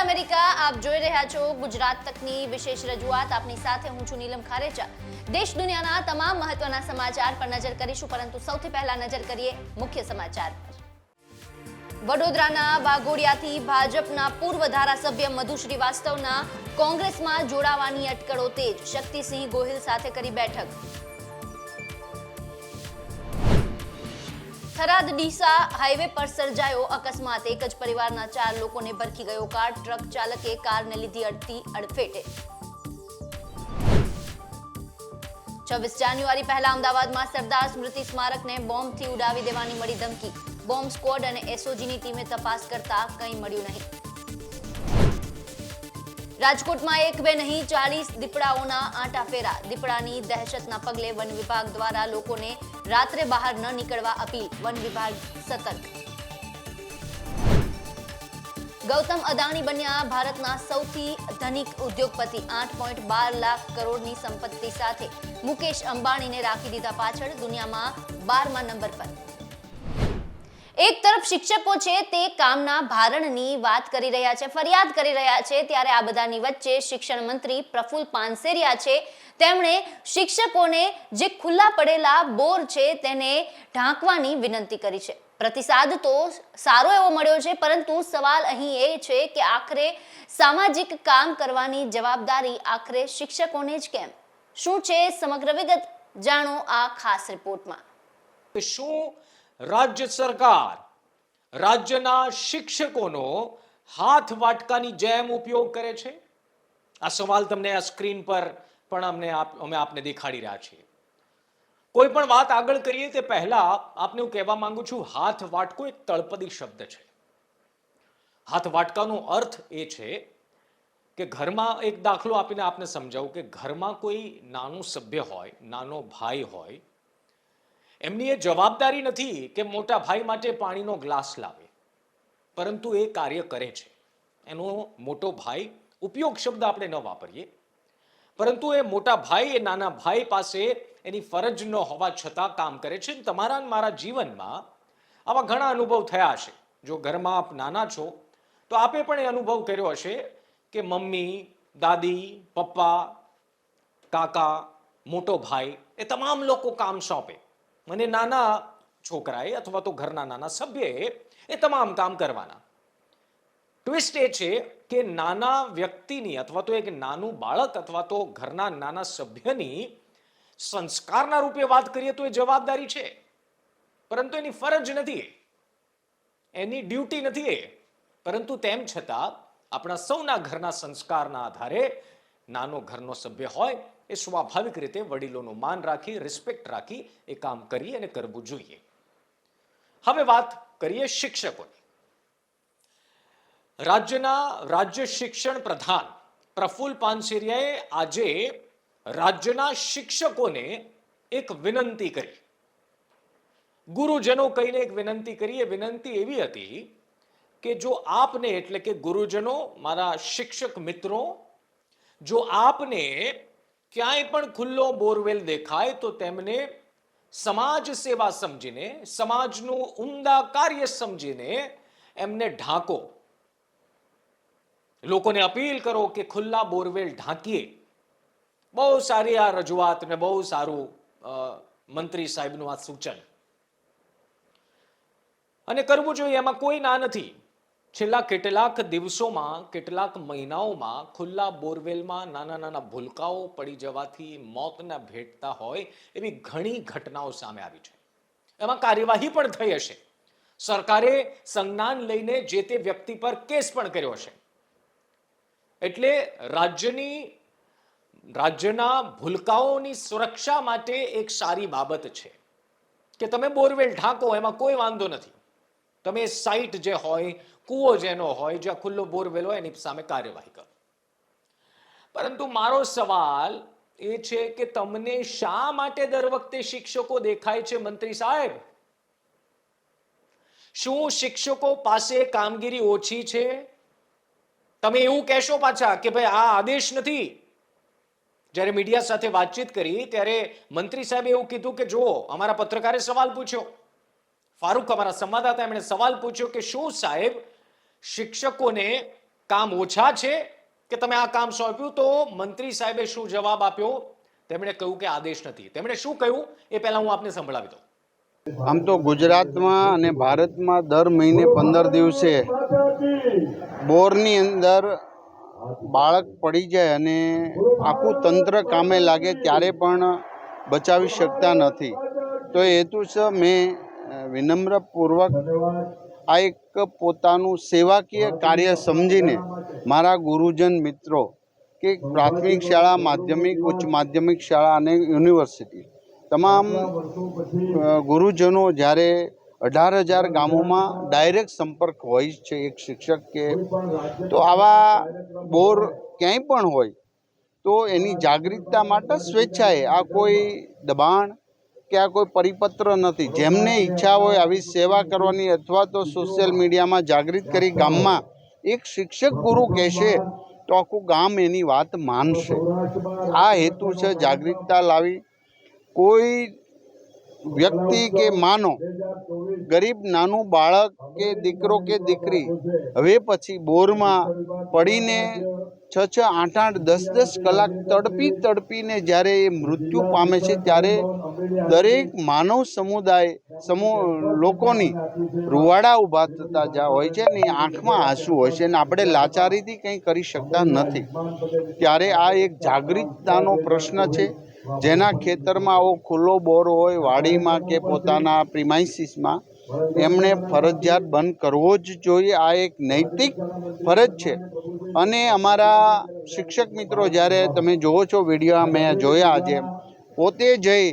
America, આપ જોઈ રહ્યા છો ગુજરાત તકની વિશેષ રજૂઆત. આપની સાથે હું છું નીલમ ખારેચા. દેશ દુનિયાના તમામ મહત્વના સમાચાર પર નજર કરીશું, પરંતુ સૌથી પહેલા નજર કરીએ મુખ્ય સમાચાર પર. વડોદરાના વાઘોડિયાથી ભાજપના પૂર્વ ધારાસભ્ય મધુ શ્રીવાસ્તવના કોંગ્રેસમાં જોડાવાની અટકળો તેજ. શક્તિસિંહ ગોહિલ સાથે કરી બેઠક. થરાદ ડીસા હાઈવે પર સર્જાયો અકસ્માત. એક જ પરિવારના ચાર લોકોને ભરખી ગયો કાર. ટ્રક ચાલકે કારને લીધી અડધી અડફેટે. છવ્વીસ જાન્યુઆરી પહેલા અમદાવાદમાં સરદાર સ્મૃતિ સ્મારકને બોમ્બથી ઉડાવી દેવાની મળી ધમકી. બોમ્બ સ્ક્વોડ અને એસઓજીની ટીમે તપાસ કરતા કંઈ મળ્યું નહીં. રાજકોટમાં એક બે નહીં, ચાલીસ દીપડાઓના આંટા ફેરા. દીપડાની દહેશતના પગલે વન વિભાગ દ્વારા લોકોને રાત્રે બહાર ન નીકળવા અપીલ. વન વિભાગ સતર્ક. ગૌતમ અદાણી બન્યા ભારતના સૌથી ધનિક ઉદ્યોગપતિ. આઠ પોઈન્ટ બાર લાખ કરોડની સંપત્તિ સાથે મુકેશ અંબાણીને રાખી દીધા પાછળ દુનિયામાં બારમા નંબર પર. એક તરફ શિક્ષકો છે તે કામના ભારણની વાત કરી રહ્યા છે, ફરિયાદ કરી રહ્યા છે, ત્યારે આ બધાની વચ્ચે શિક્ષણ મંત્રી પ્રફુલ પાનસેરિયા છે. તેમણે શિક્ષકોને જે ખુલ્લા પડેલા બોર છે તેને ઢાંકવાની વિનંતી કરી છે. પ્રતિસાદ તો સારો એવો મળ્યો છે, પરંતુ સવાલ અહીં એ છે કે આખરે સામાજિક કામ કરવાની જવાબદારી આખરે શિક્ષકોને જ કેમ? શું છે સમગ્ર વિગત? જાણો આ ખાસ રિપોર્ટમાં. શું રાજ્ય સરકાર, રાજ્યના શિક્ષકોનો હાથ વાટકાની જેમ ઉપયોગ કરે છે? આ સવાલ તમને આ સ્ક્રીન પર પણ અમને અમે આપને દેખાડી રહ્યા છીએ. કોઈ પણ વાત આગળ કરીએ તે પહેલા આપને હું કહેવા માંગુ છું, હાથ વાટકો એક તળપદી શબ્દ છે. હાથ વાટકાનો અર્થ એ છે કે ઘરમાં એક દાખલો આપીને આપને સમજાવું કે ઘરમાં કોઈ નાનું સભ્ય હોય, નાનો ભાઈ હોય એમની એ જવાબદારી નથી કે મોટા ભાઈ માટે પાણીનો ગ્લાસ લાવે. પરંતુ એ કાર્ય કરે છે. એનો મોટો ભાઈ ઉપયોગ શબ્દ આપણે ન વાપરીએ. પરંતુ એ મોટા ભાઈ, એ નાના ભાઈ પાસે એની ફરજ ન હોવા છતાં કામ કરે છે. તમારા મારા જીવનમાં આવા ઘણા અનુભવ થયા હશે. જો ઘરમાં આપ નાના છો, તો આપે પણ એ અનુભવ કર્યો હશે કે મમ્મી, દાદી, પપ્પા, કાકા, મોટો ભાઈ એ તમામ લોકો કામ સોંપે. અને નાના છોકરાએ અથવા તો ઘરના નાના સભ્યએ એ તમામ કામ કરવાના. ટ્વિસ્ટ એ છે કે નાના વ્યક્તિની અથવા તો એક નાનું બાળક અથવા તો ઘરના નાના સભ્યની સંસ્કારના રૂપે વાત કરીએ તો એ જવાબદારી છે. પરંતુ એની ફરજ નથી. એની ડ્યુટી નથી એ. પરંતુ તેમ છતાં આપણા સૌના ઘરના સંસ્કારના આધારે નાનો ઘરનો સભ્ય હોય એ સ્વાભાવિક રીતે વડીલોનું માન રાખી રિસ્પેક્ટ રાખી એ કામ કરી અને કરવું જોઈએ હવે વાત કરીએ શિક્ષકોની રાજ્યના રાજ્ય શિક્ષણ પ્રધાન પ્રફુલ પાનસેરિયાએ આજે રાજ્યના શિક્ષકોને એક વિનંતી કરી ગુરુજનો કહીને એક વિનંતી કરી એ વિનંતી એવી હતી કે જો આપને એટલે કે ગુરુજનો મારા શિક્ષક મિત્રો જો આપને ક્યાંય પણ ખુલ્લો બોરવેલ દેખાય તો તેમને સમાજ સેવા સમજીને, સમાજનું ઉમદા કાર્ય સમજીને એમને ઢાંકો. લોકોને અપીલ કરો કે ખુલ્લા બોરવેલ ઢાંકીએ. બહુ સારી આ રજૂઆત ને બહુ સારું મંત્રી સાહેબનું આ સૂચન. અને કરવું જોઈએ, એમાં કોઈ ના નથી. છેલ્લા કેટલાક દિવસોમાં, કેટલાક મહિનાઓમાં ખુલ્લા બોરવેલમાં નાના નાના ભૂલકાઓ પડી જવાથી મોતને ભેટતા હોય એવી ઘણી ઘટનાઓ સામે આવી છે. એમાં કાર્યવાહી પણ થઈ હશે. સરકારે સંજ્ઞાન લઈને જે તે વ્યક્તિ પર કેસ પણ કર્યો હશે. એટલે રાજ્યની, રાજ્યના ભૂલકાઓની સુરક્ષા માટે એક સારી બાબત છે કે તમે બોરવેલ ઢાંકો, એમાં કોઈ વાંધો નથી. તમે સાઇટ જે હોય, કૂવો જેનો હોય, જ્યાં ખુલ્લો બોરવેલ હોય, એની સામે કાર્યવાહી કરો. પરંતુ મારો સવાલ એ છે કે તમને શા માટે દર વખતે શિક્ષકો દેખાય છે, મંત્રી સાહેબ? શું શિક્ષકો પાસે કામગીરી ઓછી છે? તમે એવું કહેશો પાછા કે ભાઈ, આ આદેશ નથી. જ્યારે મીડિયા સાથે વાતચીત કરી, ત્યારે મંત્રી સાહેબે એવું કીધું કે જુઓ, અમારા પત્રકારે સવાલ પૂછ્યો. ફારૂક અમારા સંવાદદાતા એમણે સવાલ પૂછ્યો કે શું સાહેબ, શિક્ષકોને કામ ઓછા છે કે તમે આ કામ સોંપ્યું? તો મંત્રી સાહેબે શું જવાબ આપ્યો? તેમણે કહ્યું કે આદેશ નથી. તેમણે શું કહ્યું? એ પહેલા હું આપને સંભળાવી દઉં. આમ તો ગુજરાતમાં અને ભારતમાં દર મહિને પંદર દિવસે બોરની અંદર બાળક પડી જાય અને આખું તંત્ર કામે લાગે ત્યારે પણ બચાવી શકતા નથી. તો હેતુસર મેં વિનમ્રપૂર્વક આ એક પોતાનું સેવાકીય કાર્ય સમજીને મારા ગુરુજન મિત્રો કે પ્રાથમિક શાળા, માધ્યમિક, ઉચ્ચ માધ્યમિક શાળા અને યુનિવર્સિટી તમામ ગુરુજનો જ્યારે અઢાર હજાર ગામોમાં ડાયરેક્ટ સંપર્ક હોય છે એક શિક્ષક કે, તો આવા બોર ક્યાંય પણ હોય, તો એની જાગૃતતા માટે સ્વેચ્છાએ આ કોઈ દબાણ કે આ કોઈ પરિપત્ર નથી. જેમને ઈચ્છા હોય આવી સેવા કરવાની અથવા તો સોશિયલ મીડિયામાં જાગૃત કરી ગામમાં એક શિક્ષક ગુરુ કહેશે, તો આખું ગામ એની વાત માનશે. આ હેતુ છે જાગૃતતા લાવી. કોઈ વ્યક્તિ કે માનો, ગરીબ નાનું બાળક કે દીકરો કે દીકરી, હવે પછી બોરમાં પડીને છ છ આઠ આઠ દસ દસ કલાક તડપી તડપીને જ્યારે એ મૃત્યુ પામે છે, ત્યારે દરેક માનવ સમુદાય સમૂહ લોકોની રૂવાડા ઊભા થતા જ્યાં હોય છે ને આંખમાં આંસુ હોય છે અને આપણે લાચારીથી કંઈ કરી શકતા નથી. ત્યારે આ એક જાગૃતતાનો પ્રશ્ન છે. જેના ખેતરમાં આવો ખુલ્લો બોર હોય, વાડીમાં કે પોતાના પ્રિમાઇસીસમાં એમણે ફરજિયાત બંધ કરવો જ જોઈએ. આ એક નૈતિક ફરજ છે. અને અમારા શિક્ષક મિત્રો, જ્યારે તમે જુઓ છો વીડિયો, મેં જોયા આજે, પોતે જઈ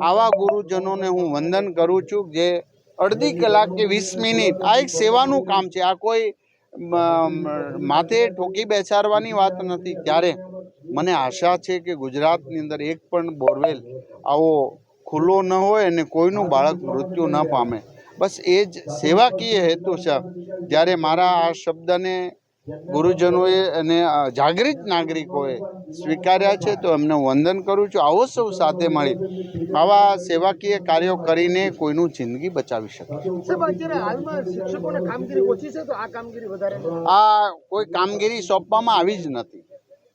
આવા ગુરુજનોને હું વંદન કરું છું જે અડધી કલાક કે વીસ મિનિટ આ એક સેવાનું કામ છે. આ કોઈ માથે ઠોકી બેસાડવાની વાત નથી. ત્યારે મને આશા છે કે ગુજરાતની અંદર એક પણ બોરવેલ આવો ખુલ્લો ન હોય અને કોઈનું બાળક મૃત્યુ ન પામે. બસ એ જ સેવાકીય હેતુ છે. જ્યારે મારા આ શબ્દને ગુરુજનોએ અને જાગૃત નાગરિકોએ સ્વીકાર્યા છે તો એમને વંદન કરું છું. આવો સૌ સાથે મળી આવા સેવાકીય કાર્યો કરીને કોઈનું જિંદગી બચાવી શકે. આ કોઈ કામગીરી સોંપવામાં આવી જ નથી.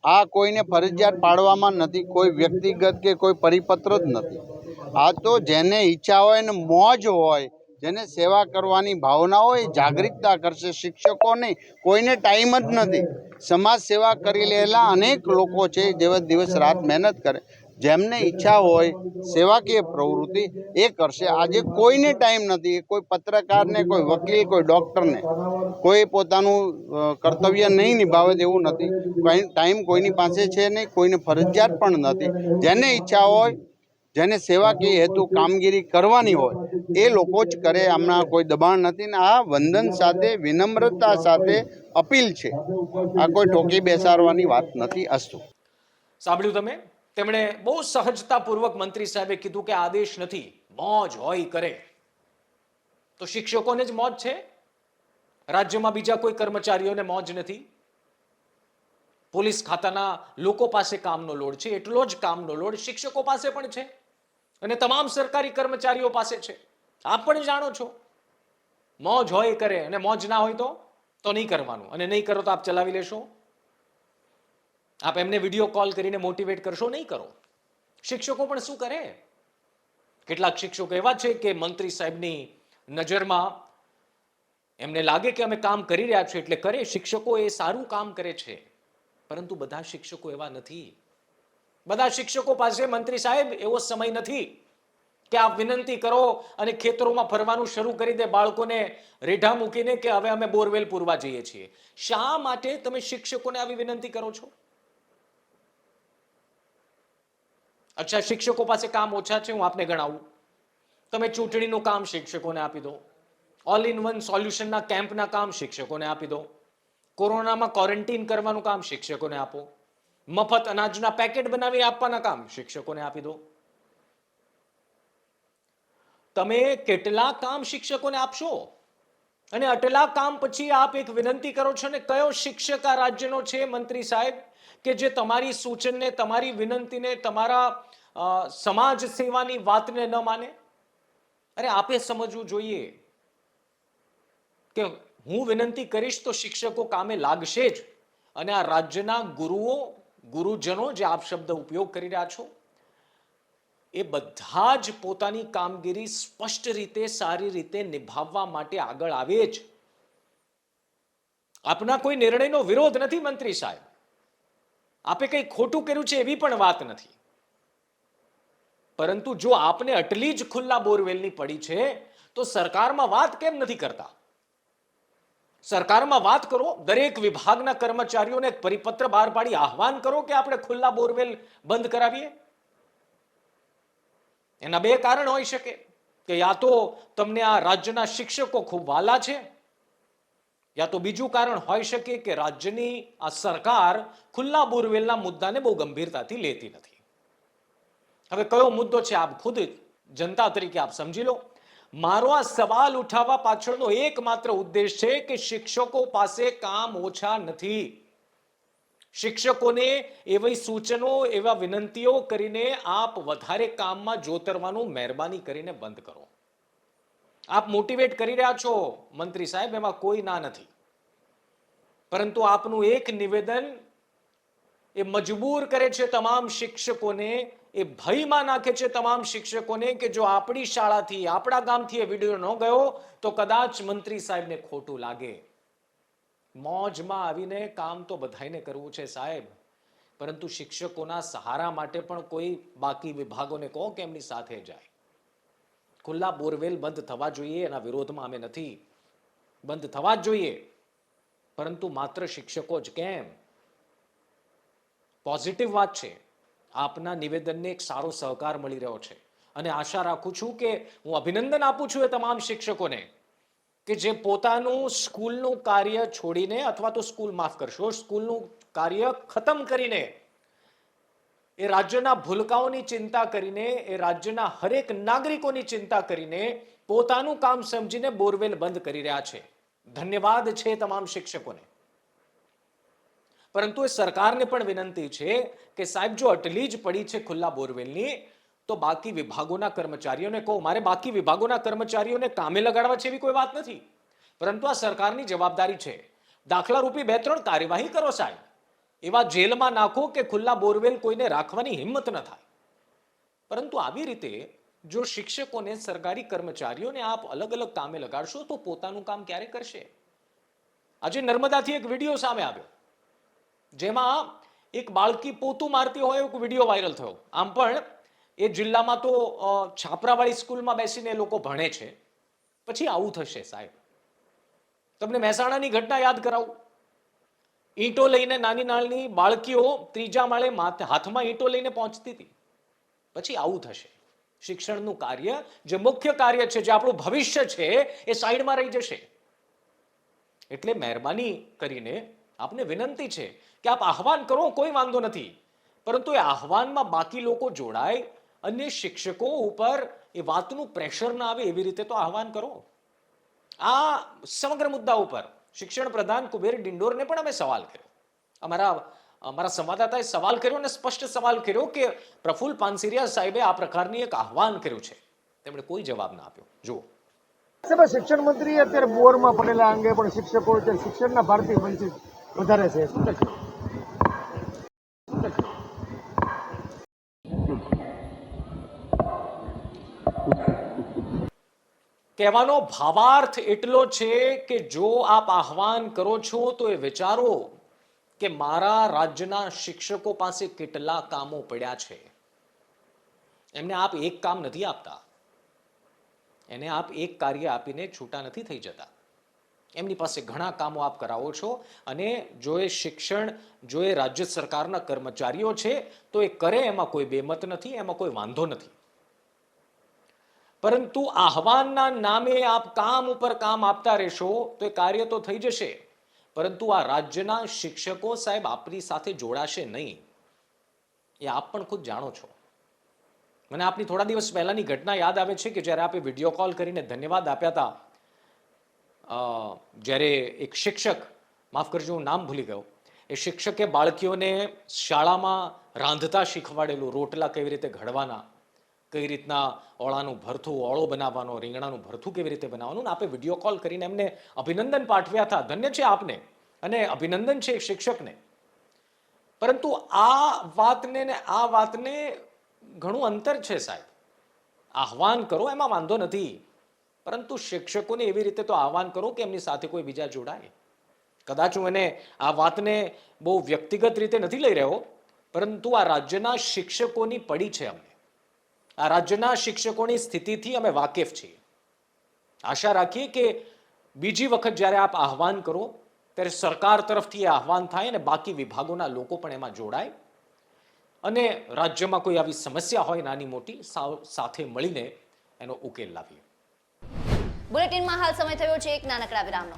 આ કોઈને ફરજિયાત પાડવામાં નથી કોઈ વ્યક્તિગત કે કોઈ પરિપત્ર જ નથી. આ તો જેને ઈચ્છા હોય ને મોજ હોય જેને સેવા કરવાની ભાવના હોય જાગૃતતા કરશે. શિક્ષકો નહીં કોઈને ટાઈમ જ નથી. સમાજ સેવા કરી લેલા અનેક લોકો છે જેવા દિવસ રાત મહેનત કરે. જેમને ઈચ્છા હોય, સેવાકીય પ્રવૃત્તિ એ કરશે. આજે કોઈને ટાઈમ નથી. કોઈ પત્રકારને, કોઈ વકીલ, કોઈ ડૉક્ટરને, કોઈ પોતાનું કર્તવ્ય નહીં નિભાવે તેવું નથી. ટાઈમ કોઈની પાસે છે નહીં, કોઈને ફરજિયાત પણ નથી. જેને ઈચ્છા હોય જેને સેવાકીય હેતુ કામગીરી કરવાની હોય, એ લોકો જ કરે. હમણાં કોઈ દબાણ નથી ને આ વંદન સાથે, વિનમ્રતા સાથે અપીલ છે. આ કોઈ ટોકી બેસાડવાની વાત નથી અસ્તુ. સાંભળ્યું તમે? તેમણે બહુ સહજતાપૂર્વક મંત્રી સાહેબે કીધું કે આદેશ નથી. મોજ હોય કરે. તો શિક્ષકોને જ મોજ છે? રાજ્યમાં બીજા કોઈ કર્મચારીઓને મોજ નથી? પોલીસ ખાતાના લોકો પાસે કામનો લોડ છે, એટલો જ કામનો લોડ શિક્ષકો પાસે પણ છે. અને તમામ સરકારી કર્મચારીઓ પાસે છે. આપ પણ જાણો છો. મોજ હોય કરે અને મોજ ના હોય તો તો નહીં કરવાનું. અને નહીં કરો તો આપ ચલાવી લેશો. આપ એમને વીડિયો કોલ કરીને મોટિવેટ કરશો, નહીં કરો. શિક્ષકો પણ શું કરે? કેટલાક શિક્ષકો એવા છે કે મંત્રી સાહેબની નજરમાં એમને લાગે કે અમે કામ કરી રહ્યા છીએ એટલે કરે. શિક્ષકો એ સારું કામ કરે છે. પરંતુ બધા શિક્ષકો એવા નથી. બધા શિક્ષકો પાસે મંત્રી સાહેબ, એવો સમય નથી કે આપ વિનંતી કરો અને ખેતરોમાં ફરવાનું શરૂ કરી દે બાળકોને રેઢા મૂકીને કે હવે અમે બોરવેલ પૂરવા જઈએ છીએ. શા માટે તમે શિક્ષકોને આવી વિનંતી કરો છો? અચ્છા, શિક્ષકો પાસે કામ ઓછા છે, હું આપને ગણાવું. તમે ચૂંટણીનું કામ શિક્ષકોને આપી દો. ઓલ ઇન વન સોલ્યુશનના કેમ્પના કામ શિક્ષકોને આપી દો. કોરોનામાં ક્વોરન્ટીન કરવાનું કામ શિક્ષકોને આપો. મફત અનાજના પેકેટ બનાવી આપવાના કામ શિક્ષકોને આપી દો. તમે કેટલા કામ શિક્ષકોને આપશો? અને આટલા કામ પછી આપ એક વિનંતી કરો છો ને કયો શિક્ષક આ રાજ્યનો છે? મંત્રી સાહેબ, કે જે તમારી સૂચનને, તમારી વિનંતીને, તમારા સમાજ સેવાની વાતને ન માને? અરે આપે સમજવું જોઈએ કે હું વિનંતી કરીશ તો શિક્ષકો કામે લાગશે જ. અને આ રાજ્યના ગુરુઓ ગુરુજનો જે આપ શબ્દ ઉપયોગ કરી રહ્યા છો, એ બધા જ પોતાની કામગીરી સ્પષ્ટ રીતે, સારી રીતે નિભાવવા માટે આગળ આવે જ. આપના કોઈ નિર્ણયનો વિરોધ નથી મંત્રી સાહેબ. આપે કંઈ ખોટું કર્યું છે એવી પણ વાત નથી. પરંતુ જો આપને આટલી જ ખુલ્લા બોરવેલની પડી છે, તો સરકારમાં વાત કેમ નથી કરતા? સરકારમાં વાત કરો, દરેક વિભાગના કર્મચારીઓને એક પરિપત્ર બહાર પાડી આહવાન કરો કે આપણે ખુલ્લા બોરવેલ બંધ કરાવીએ. એના બે કારણ હોઈ શકે કે યા તો તમને આ રાજ્યના શિક્ષકો ખૂબ વાલા છે, યા તો બીજું કારણ હોઈ શકે કે રાજ્યની આ સરકાર ખુલ્લા બોરવેલના મુદ્દાને બહુ ગંભીરતાથી લેતી નથી. હવે કયો મુદ્દો છે આપ ખુદ જનતા તરીકે આપ સમજી લો. મારો આ સવાલ ઉઠાવવા પાછળનો એકમાત્ર ઉદ્દેશ છે કે શિક્ષકો પાસે કામ ઓછા નથી. શિક્ષકોને એવી સૂચનો, એવા વિનંતીઓ કરીને આપ વધારે કામમાં જોતરવાનું મહેરબાની કરીને બંધ કરો. આપ મોટિવેટ કરી રહ્યા છો, મંત્રી સાહેબ, એમાં કોઈ ના નથી. પરંતુ આપનું એક નિવેદન એ મજબૂર કરે છે તમામ શિક્ષકોને એ ભયમાં નાખે છે તમામ શિક્ષકોને કે જો આપણી શાળાથી, આપણા ગામથી એ વીડિયો ન ગયો, તો કદાચ મંત્રી સાહેબને ખોટું લાગે. મોજમાં આવીને કામ તો બધાને કરવું છે સાહેબ. પરંતુ શિક્ષકોના સહારા માટે પણ કોઈ બાકી વિભાગોને કહો કે એમની સાથે જાય. ખુલ્લા બોરવેલ બંધ થવા જોઈએ, એના વિરોધમાં અમે નથી. બંધ થવા જ જોઈએ. પરંતુ માત્ર શિક્ષકો જ કેમ? પોઝિટિવ વાત છે. આપના નિવેદનને એક સારો સહકાર મળી રહ્યો છે. અને આશા રાખું છું કે હું અભિનંદન આપું છું એ તમામ શિક્ષકોને કે જે પોતાનું સ્કૂલનું કાર્ય છોડીને અથવા તો સ્કૂલ માફ કરશો, સ્કૂલનું કાર્ય ખતમ કરીને એ રાજ્યના ભૂલકાઓની ચિંતા કરીને, એ રાજ્યના હરેક નાગરિકોની ચિંતા કરીને પોતાનું કામ સમજીને બોરવેલ બંધ કરી રહ્યા છે. ધન્યવાદ છે તમામ શિક્ષકોને. પરંતુ એ સરકારને પણ વિનંતી છે કે સાહેબ, જો અટલી જ પડી છે ખુલ્લા બોરવેલની, તો બાકી વિભાગોના કર્મચારીઓને કહો. મારે બાકી વિભાગોના કર્મચારીઓને કામે લગાડવા છે એવી કોઈ વાત નથી. પરંતુ આ સરકારની જવાબદારી છે. દાખલા રૂપી બે ત્રણ કાર્યવાહી કરો સાહેબ. એવા જેલમાં નાખો કે ખુલ્લા બોરવેલ કોઈને રાખવાની હિંમત ન થાય. પરંતુ આવી રીતે જો શિક્ષકોને, સરકારી કર્મચારીઓને આપ અલગ અલગ કામે લગાડશો, તો પોતાનું કામ ક્યારે કરશે? આજે નર્મદાથી એક વીડિયો સામે આવ્યો. જેમાં એક બાળકી પોતું મારતી હોય એક વીડિયો વાયરલ થયો. આમ પણ એ જિલ્લામાં તો છાપરાવાળી સ્કૂલમાં બેસીને એ લોકો ભણે છે. પછી આવું થશે સાહેબ. તમને મહેસાણાની ઘટના યાદ કરાવું. ઈંટો લઈને નાની નાની બાળકીઓ ત્રીજા માળે હાથમાં ઈંટો લઈને પહોંચતી હતી. પછી આવું થશે. શિક્ષણનું કાર્ય, જે મુખ્ય કાર્ય છે, જે આપણું ભવિષ્ય છે, એ સાઈડમાં રહી જશે. એટલે મહેરબાની કરીને આપને વિનંતી છે કે આપ આહવાન કરો, કોઈ વાંધો નથી. પરંતુ એ આહવાનમાં બાકી લોકો જોડાય અને શિક્ષકો ઉપર એ વાતનું પ્રેશર ના આવે એવી રીતે તો આહવાન કરો. આ સમગ્ર મુદ્દા ઉપર શિક્ષણ પ્રધાન કુબેર ડિંડોરને પણ અમે સવાલ કર્યો. અમારા અમારા સંવાદદાતાએ સવાલ કર્યો અને સ્પષ્ટ સવાલ કર્યો કે પ્રફુલ્લ પાનસિરિયા સાહેબે આ પ્રકારની એક આહવાન કર્યું છે. તેમણે કોઈ જવાબ ના આપ્યો. જુઓ. સાહેબ, શિક્ષણ મંત્રી અત્યારે બોરમાં પડેલા અંગે પણ શિક્ષકો શિક્ષણના ભારતીય વંચિત વધારે છે? શું કહેવાનો ભાવાર્થ એટલો છે કે જો આપ આહવાન કરો છો, તો એ વિચારો કે મારા રાજ્યના શિક્ષકો પાસે કેટલા કામો પડ્યા છે. એમને આપ એક કામ નથી આપતા. એને આપ એક કાર્ય આપીને છૂટા નથી થઈ જતા. એમની પાસે ઘણા કામો આપ કરાવો છો અને જો એ શિક્ષણ, જો એ રાજ્ય સરકારના કર્મચારીઓ છે, તો એ કરે, એમાં કોઈ બેમત નથી, એમાં કોઈ વાંધો નથી. પરંતુ આહવાનના નામે આપ કામ ઉપર કામ આપતા રહેશો, તો એ કાર્ય તો થઈ જશે. પરંતુ આ રાજ્યના શિક્ષકો સાહેબ આપની સાથે જોડાશે નહીં. એ આપ પણ ખુદ જાણો છો. મને આપની થોડા દિવસ પહેલાની ઘટના યાદ આવે છે કે જ્યારે આપે વીડિયો કોલ કરીને ધન્યવાદ આપ્યા હતા. જ્યારે એક શિક્ષક, માફ કરજો, હું નામ ભૂલી ગયો. એ શિક્ષકે બાળકીઓને શાળામાં રાંધતા શીખવાડેલું રોટલા કેવી રીતે ઘડવાના કઈ રીતના ઓળાનું ભરથું, ઓળો બનાવવાનો, રીંગણાનું ભરથું કેવી રીતે બનાવવાનું? ને આપે વીડિયો કોલ કરીને એમને અભિનંદન પાઠવ્યા હતા. ધન્ય છે આપને. અને અભિનંદન છે શિક્ષકને. પરંતુ આ વાતને ને આ વાતને ઘણું અંતર છે સાહેબ. આહવાન કરો, એમાં વાંધો નથી. પરંતુ શિક્ષકોને એવી રીતે તો આહવાન કરો કે એમની સાથે કોઈ બીજા જોડાય. કદાચ હું એને આ વાતને બહુ વ્યક્તિગત રીતે નથી લઈ રહ્યો, પરંતુ આ રાજ્યના શિક્ષકોની પડી છે અમને. આ રાજ્યના શિક્ષકોની સ્થિતિથી અમે વાકેફ છીએ. આશા રાખીએ કે બીજી વખત જ્યારે આપ આહવાન કરો, ત્યારે સરકાર તરફથી એ આહવાન થાય અને બાકી વિભાગોના લોકો પણ એમાં જોડાય. અને રાજ્યમાં કોઈ આવી સમસ્યા હોય નાની મોટી સાથે મળીને એનો ઉકેલ લાવીએ. બુલેટિનમાં હાલ સમય થયો છે એક નાનકડા વિરામનો.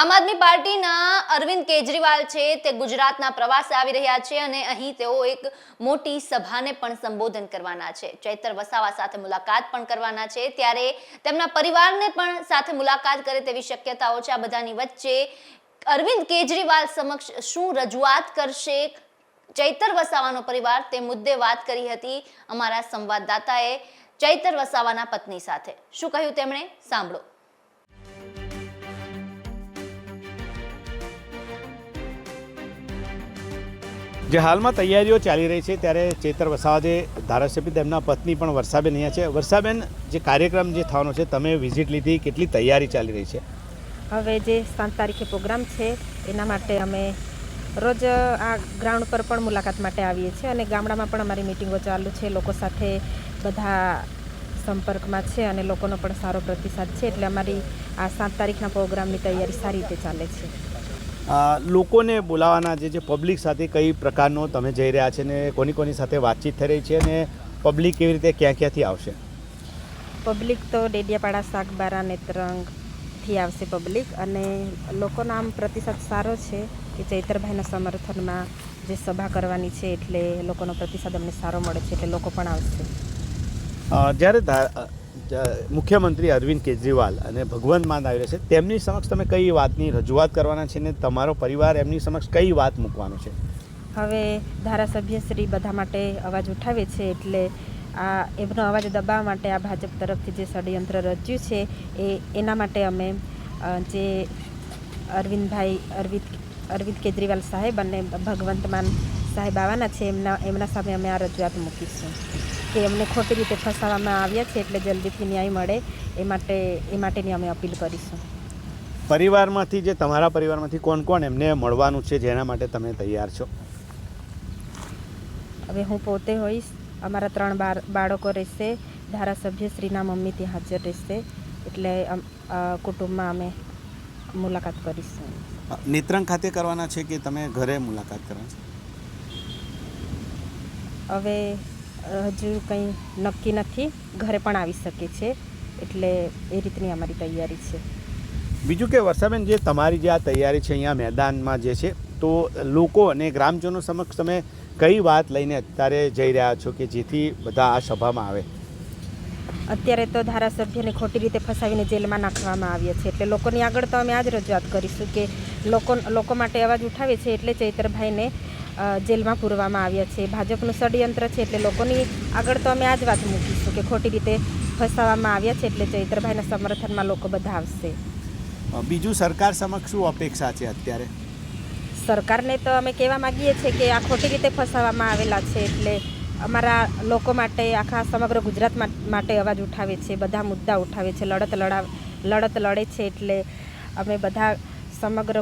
આમ આદમી પાર્ટીના અરવિંદ કેજરીવાલ છે તે ગુજરાતના પ્રવાસે આવી રહ્યા છે અને અહીં તેઓ એક મોટી સભાને પણ સંબોધન કરવાના છે. ચૈતર વસાવા સાથે મુલાકાત પણ કરવાના છે. ત્યારે તેમના પરિવારને પણ સાથે મુલાકાત કરે તેવી શક્યતાઓ છે. આ બધાની વચ્ચે અરવિંદ કેજરીવાલ સમક્ષ શું રજૂઆત કરશે? ચૈતર વસાવાનો પરિવાર તે મુદ્દે વાત કરી હતી અમારા સંવાદદાતાએ ચૈતર વસાવાના પત્ની સાથે. શું કહ્યું તેમણે? સાંભળો. જે હાલમાં તૈયારીઓ ચાલી રહી છે, ત્યારે ચેતર વસાવા જે ધારાસભ્ય તેમના પત્ની પણ વર્ષાબેન અહીંયા છે. વર્ષાબેન જે કાર્યક્રમ જે થવાનો છે, તમે વિઝિટ લીધી, કેટલી તૈયારી ચાલી રહી છે? હવે જે સાત તારીખે પ્રોગ્રામ છે, એના માટે અમે રોજ આ ગ્રાઉન્ડ પર પણ મુલાકાત માટે આવીએ છીએ અને ગામડામાં પણ અમારી મિટિંગો ચાલુ છે. લોકો સાથે બધા સંપર્કમાં છે અને લોકોનો પણ સારો પ્રતિસાદ છે. એટલે અમારી આ સાત તારીખના પ્રોગ્રામની તૈયારી સારી રીતે ચાલે છે. લોકોને બોલાવવાના જે જે પબ્લિક સાથે કઈ પ્રકારનો તમે જઈ રહ્યા છે ને કોની કોની સાથે વાતચીત થઈ રહી છે અને પબ્લિક કેવી રીતે ક્યાં ક્યાંથી આવશે? પબ્લિક તો ડેડિયાપાડા શાકબારા નેત્રંગથી આવશે પબ્લિક અને લોકોનો આમ પ્રતિસાદ સારો છે કે ચૈતરભાઈના સમર્થનમાં જે સભા કરવાની છે એટલે લોકોનો પ્રતિસાદ અમને સારો મળે છે એટલે લોકો પણ આવશે. જ્યારે મુખ્યમંત્રી અરવિંદ કેજરીવાલ અને ભગવંત માન આવી રહ્યા છે. તેમની સમક્ષ તમે કઈ વાતની રજૂઆત કરવાના છે ને તમારો પરિવાર એમની સમક્ષ કઈ વાત મૂકવાનો છે? હવે ધારાસભ્ય શ્રી બધા માટે અવાજ ઉઠાવે છે એટલે આ એમનો અવાજ દબાવવા માટે આ ભાજપ તરફથી જે ષડયંત્ર રચ્યું છે એ, એના માટે અમે જે અરવિંદભાઈ, અરવિંદ અરવિંદ કેજરીવાલ સાહેબ અને ભગવંત માન સાહેબ આવવાના છે એમના એમના સામે અમે આ રજૂઆત મૂકીશું. કે અમને ખોટી રીતે ફસાવવામાં આવ્યા છે એટલે જલ્દીથી ન્યાય મળે. એ માટે એ માટેની અમે અપીલ કરીશું. પરિવારમાંથી જે તમારા પરિવારમાંથી કોણ કોણ એમને મળવાનું છે જેના માટે તમે તૈયાર છો? હવે હું પોતે હોઈશ. અમારા ત્રણ બાર બાળકો રહેશે. ધારાસભ્ય શ્રીના મમ્મી ત્યાં હાજર રહેશે. એટલે કુટુંબમાં અમે મુલાકાત કરીશું. નેત્રંગ ખાતે કરવાના છે કે તમે ઘરે મુલાકાત કરવાના છે? હવે હજુ કંઈ નક્કી નથી. ઘરે પણ આવી શકે છે. એટલે એ રીતની અમારી તૈયારી છે. બીજું કે વર્ષાબેન જે તમારી જે આ તૈયારી છે અહીંયા મેદાનમાં જે છે તો લોકો અને ગ્રામજનો સમક્ષ તમે કઈ વાત લઈને અત્યારે જઈ રહ્યા છો કે જેથી બધા આ સભામાં આવે? અત્યારે તો ધારાસભ્યને ખોટી રીતે ફસાવીને જેલમાં નાખવામાં આવ્યા છે. એટલે લોકોની આગળ તો અમે આ જ રજૂઆત કરીશું કે લોકો લોકો માટે અવાજ ઉઠાવે છે એટલે ચૈતરભાઈને જેલમાં પૂરવામાં આવ્યા છે. ભાજપનું ષડયંત્ર છે એટલે લોકોની આગળ તો અમે આ જ વાત મૂકીશું કે ખોટી રીતે ફસાવવામાં આવ્યા છે એટલે ચૈત્રભાઈના સમર્થનમાં લોકો બધા આવશે. બીજું સરકાર સમક્ષ શું અપેક્ષા છે અત્યારે? સરકારને તો અમે કહેવા માગીએ છીએ કે આ ખોટી રીતે ફસાવવામાં આવેલા છે એટલે અમારા લોકો માટે આખા સમગ્ર ગુજરાત માટે અવાજ ઉઠાવે છે બધા મુદ્દા ઉઠાવે છે લડત લડા લડત લડે છે એટલે અમે બધા સમગ્ર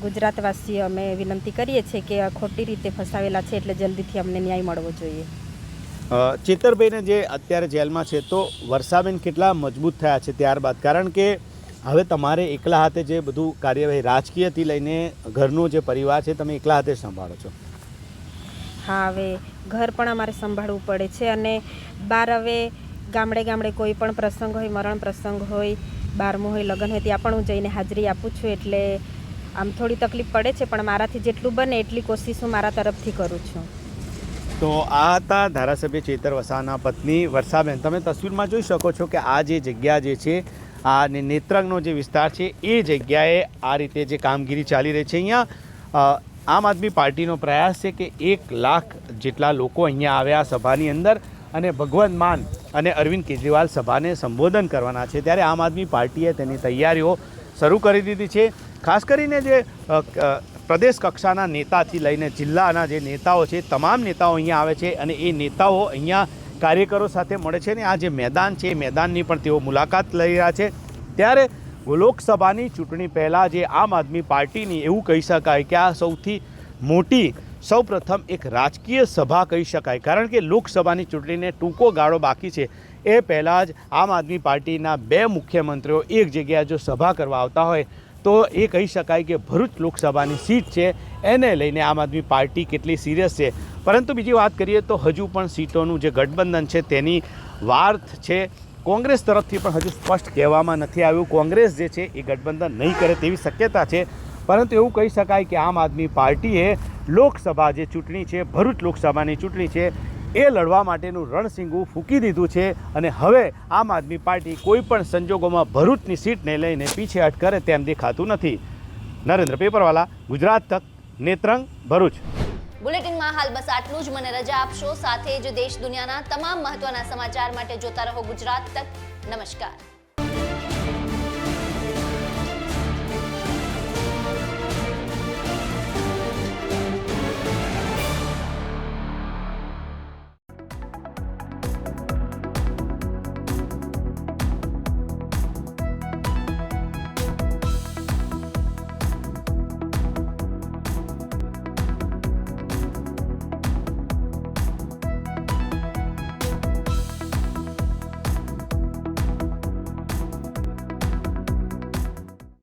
ગુજ- ગુજરાતવાસીઓ અમે વિનંતી કરીએ છીએ કે આ ખોટી રીતે ફસાવેલા છે એટલે જલ્દીથી અમને ન્યાય મળવો જોઈએ. ચેતરભાઈને જે અત્યારે જેલમાં છે તો વર્ષાબેન કેટલા મજબૂત થયા છે ત્યારબાદ. કારણ કે હવે તમારે એકલા હાથે જે બધું કાર્યવાહી રાજકીયથી લઈને ઘરનો જે પરિવાર છે તમે એકલા હાથે સંભાળો છો. હા હવે ઘર પણ અમારે સંભાળવું પડે છે અને બાર હવે ગામડે ગામડે કોઈ પણ પ્રસંગ હોય મરણ પ્રસંગ હોય બારમું હોય લગ્ન હોય ત્યાં પણ હું જઈને હાજરી આપું છું એટલે આમ થોડી તકલીફ પડે છે, પણ મારાથી જેટલું બને એટલી કોશિશ હું મારા તરફથી કરું છું. તો આ હતા ધારાસભ્ય ચેતર વસાના પત્ની વર્ષાબેન. તમે તસવીરમાં જોઈ શકો છો કે આ જે જગ્યા જે છે આ નેત્રંગનો જે વિસ્તાર છે, એ જગ્યાએ આ રીતે જે કામગીરી ચાલી રહી છે. અહીંયા આમ આદમી પાર્ટીનો પ્રયાસ છે કે એક લાખ જેટલા લોકો અહીંયા આવ્યા સભાની અંદર અને ભગવંત માન અને અરવિંદ કેજરીવાલ સભાને સંબોધન કરવાના છે. ત્યારે આમ આદમી પાર્ટીએ તેની તૈયારીઓ શરૂ કરી દીધી છે. ખાસ કરીને જે પ્રદેશ કક્ષાના નેતાથી લઈને જિલ્લાના જે નેતાઓ છે, તમામ નેતાઓ અહીંયા આવે છે અને એ નેતાઓ અહીંયા કાર્યકરો સાથે મળે છે ને આ જે મેદાન છે, એ મેદાનની પણ તેઓ મુલાકાત લઈ રહ્યા છે. ત્યારે લોકસભાની ચૂંટણી પહેલાં જે આમ આદમી પાર્ટીની એવું કહી શકાય કે આ સૌથી મોટી, સૌપ્રથમ એક રાજકીય સભા કહી શકાય. કારણ કે લોકસભાની ચૂંટણીને ટૂંકો ગાળો બાકી છે. એ પહેલાં જ આમ આદમી પાર્ટીના બે મુખ્યમંત્રીઓ એક જગ્યાએ જો સભા કરવા આવતા હોય તો એ કહી શકાય કે ભરૂચ લોકસભાની સીટ છે. એને લઈને આમ આદમી પાર્ટી કેટલી સિરિયસ છે. પરંતુ બીજી વાત કરીએ તો હજુ પણ સીટોનું જે ગઠબંધન છે તેની વાર્થ છે. કોંગ્રેસ તરફથી પણ હજુ સ્પષ્ટ કહેવામાં નથી આવ્યું. કોંગ્રેસ જે છે એ ગઠબંધન નહીં કરે તેવી શક્યતા છે. પરંતુ એવું કહી શકાય કે આમ આદમી પાર્ટીએ લોકસભા જે ચૂંટણી છે, ભરૂચ લોકસભાની ચૂંટણી છે એ લડવા માટેનું રણસિંગું ફૂંકી દીધું છે અને હવે આમ આદમી પાર્ટી કોઈ પણ સંજોગોમાં ભરૂચની સીટને લઈને પીછેહટ કરે તેમ દેખાતું નથી. નરેન્દ્ર પેપરવાલા, ગુજરાત તક, નેત્રંગ, ભરૂચ. બુલેટિનમાં હાલ બસ આટલું જ. મને રજા આપશો. સાથે જ દેશ દુનિયાના તમામ મહત્વના સમાચાર માટે જોતા રહો ગુજરાત તક. નમસ્કાર.